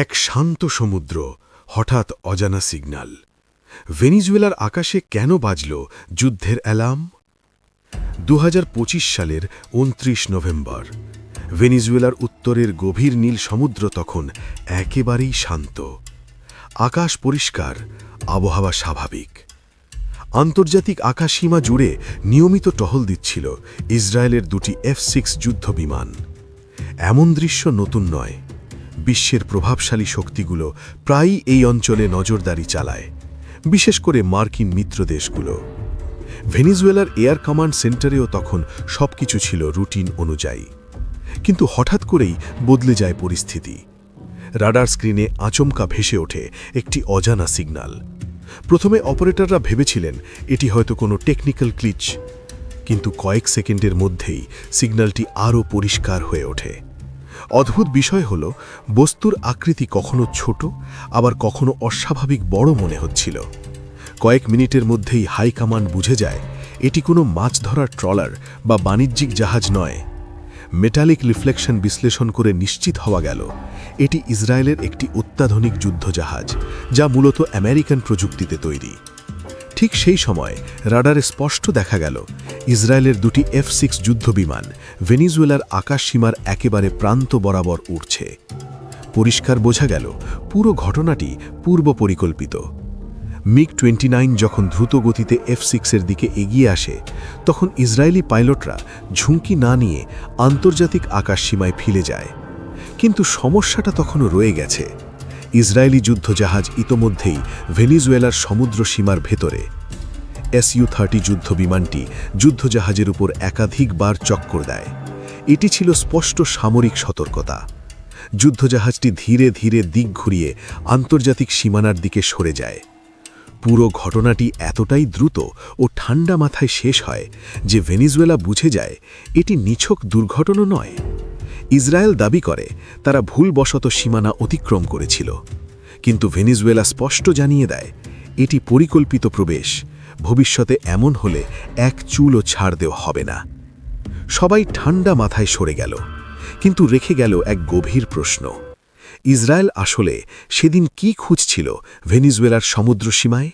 এক শান্ত সমুদ্র, হঠাৎ অজানা সিগন্যাল ভেনিজুয়েলার আকাশে কেন বাজল যুদ্ধের অ্যালার্ম? দু হাজার পঁচিশ সালের উনত্রিশ নভেম্বর, ভেনিজুয়েলার উত্তরের গভীর নীল সমুদ্র তখন একেবারেই শান্ত। আকাশ পরিষ্কার, আবহাওয়া স্বাভাবিক। আন্তর্জাতিক আকাশসীমা জুড়ে নিয়মিত টহল দিচ্ছিল ইসরায়েলের দুটি এফ সিক্স যুদ্ধ বিমান এমন দৃশ্য নতুন নয় বিশ্বের প্রভাবশালী শক্তিগুলো প্রায়ই এই অঞ্চলে নজরদারি চালায়, বিশেষ করে মার্কিন মিত্র দেশগুলো। ভেনিজুয়েলার এয়ার কমান্ড সেন্টারেও তখন সবকিছু ছিল রুটিন অনুযায়ী। কিন্তু হঠাৎ করেই বদলে যায় পরিস্থিতি। রাডার স্ক্রিনে আচমকা ভেসে ওঠে একটি অজানা সিগন্যাল প্রথমে অপারেটররা ভেবেছিলেন এটি হয়তো কোনো টেকনিক্যাল ক্লিচ কিন্তু কয়েক সেকেন্ডের মধ্যেই সিগন্যালটি আরও পরিষ্কার হয়ে ওঠে। অদ্ভুত বিষয় হল, বস্তুর আকৃতি কখনো ছোট, আবার কখনো অস্বাভাবিক বড় মনে হচ্ছিল। কয়েক মিনিটের মধ্যেই হাই কমান্ড বুঝে যায়, এটি কোনো মাছ ধরার ট্রলার বা বাণিজ্যিক জাহাজ নয়। মেটালিক রিফ্লেকশন বিশ্লেষণ করে নিশ্চিত হওয়া গেল, এটি ইসরায়েলের একটি অত্যাধুনিক যুদ্ধজাহাজ, যা মূলত আমেরিকান প্রযুক্তিতে তৈরি। ঠিক সেই সময় রাডারে স্পষ্ট দেখা গেল, ইসরায়েলের দুটি এফ সিক্স যুদ্ধবিমান ভেনিজুয়েলার আকাশসীমার একেবারে প্রান্ত বরাবর উঠছে পরিষ্কার বোঝা গেল, পুরো ঘটনাটি পূর্ব পরিকল্পিত। মিগ টোয়েন্টি নাইন যখন দ্রুত গতিতে এফ সিক্সের দিকে এগিয়ে আসে, তখন ইসরায়েলি পাইলটরা ঝুঁকি না নিয়ে আন্তর্জাতিক আকাশসীমায় ফিরে যায়। কিন্তু সমস্যাটা তখনও রয়ে গেছে। ইসরায়েলি যুদ্ধজাহাজ ইতোমধ্যেই ভেনিজুয়েলার সমুদ্র সীমার ভেতরে। এসইউ থার্টি যুদ্ধ বিমানটি যুদ্ধজাহাজের উপর একাধিকবার চক্কর দেয়। এটি ছিল স্পষ্ট সামরিক সতর্কতা। যুদ্ধজাহাজটি ধীরে ধীরে দিক ঘুরিয়ে আন্তর্জাতিক সীমানার দিকে সরে যায়। পুরো ঘটনাটি এতটাই দ্রুত ও ঠান্ডা মাথায় শেষ হয় যে ভেনিজুয়েলা বুঝে যায়, এটি নিছক দুর্ঘটনা নয়। ইসরায়েল দাবি করে, তারা ভুলবশত সীমানা অতিক্রম করেছিল। কিন্তু ভেনিজুয়েলা স্পষ্ট জানিয়ে দেয়, এটি পরিকল্পিত প্রবেশ, ভবিষ্যতে এমন হলে এক চুলও ছাড় দেওয়া হবে না। সবাই ঠান্ডা মাথায় সরে গেল, কিন্তু রেখে গেল এক গভীর প্রশ্ন। ইসরায়েল আসলে সেদিন কি খুঁজছিল ভেনিজুয়েলার সমুদ্র সীমায়